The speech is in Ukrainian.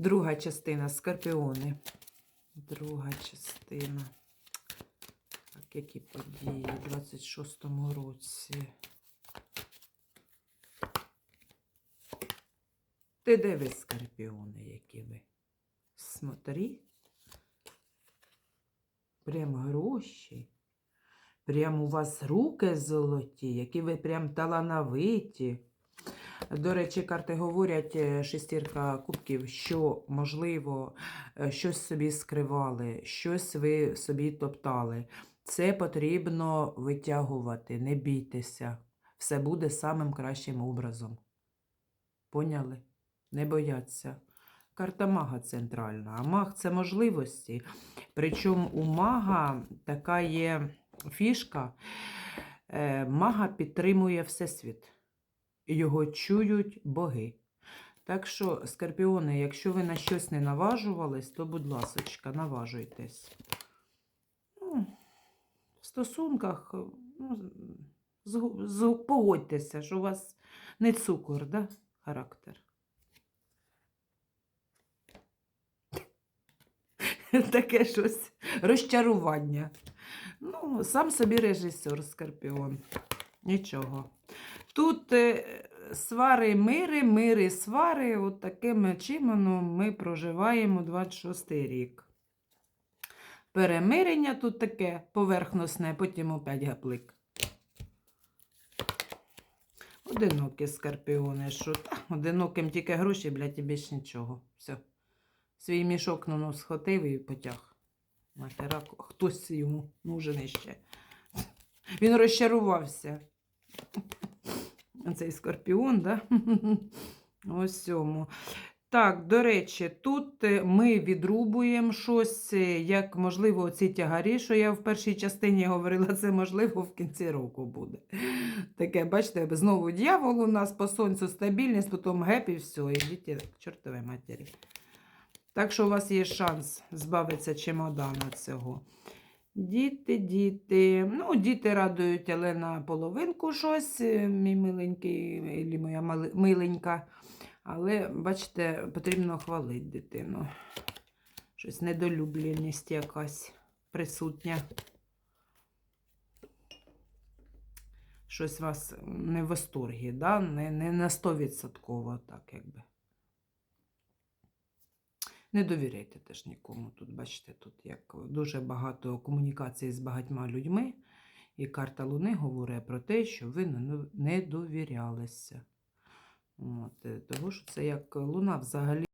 Друга частина скорпіони. Друга частина. Так, які події у 26-му році. Ти де ви, скорпіони, які ви? Смотри. Прям гроші. Прям у вас руки золоті, які ви прям талановиті. До речі, карти говорять, е, шестірка кубків, що, можливо, е, щось собі скривали, щось ви собі топтали. Це потрібно витягувати, не бійтеся. Все буде самим кращим образом. Поняли? Не бояться. Карта мага центральна. А маг це можливості. Причому у мага така є фішка. Е, Мага підтримує Всесвіт. Його чують боги. Так що, скорпіони, якщо ви на щось не наважувались, то, будь ласочка, наважуйтесь. Ну, в стосунках ну, погодьтеся, що у вас не цукор, да? характер. Таке щось розчарування. Ну, сам собі режисер Скорпіон. Нічого. Тут е, свари, мири, мири, свари. От таким чином ми проживаємо 26-й рік. Перемирення тут таке поверхностне, потім опять гаплик. Одинокі скорпіони, що та, одиноким тільки гроші, блядь, і більш нічого. Все. Свій мішок на нос схватив і потяг. Матера, хтось йому нужен іще. Він розчарувався. Цей скорпіон, да? Ось цьому. Так, до речі, тут е, ми відрубуємо щось, е, як, можливо, ці тягарі, що я в першій частині говорила, це можливо в кінці року буде. Таке, бачите, знову дьявол у нас по сонцю стабільність, потім геп і все, ідіть к чортовій матері. Так що у вас є шанс збавитися чемодана цього. Діти, діти. Ну, діти радують, але на половинку щось, е, мій миленький, і моя миленька. Але, бачите, потрібно хвалити дитину. Щось недолюбленість якась присутня. Щось вас не в восторгі, да? не, не на 100% так якби. Не довіряйте теж нікому. Тут, бачите, тут як дуже багато комунікації з багатьма людьми, і карта Луни говорить про те, що ви не- довірялися. От, е, того що це як Луна взагалі.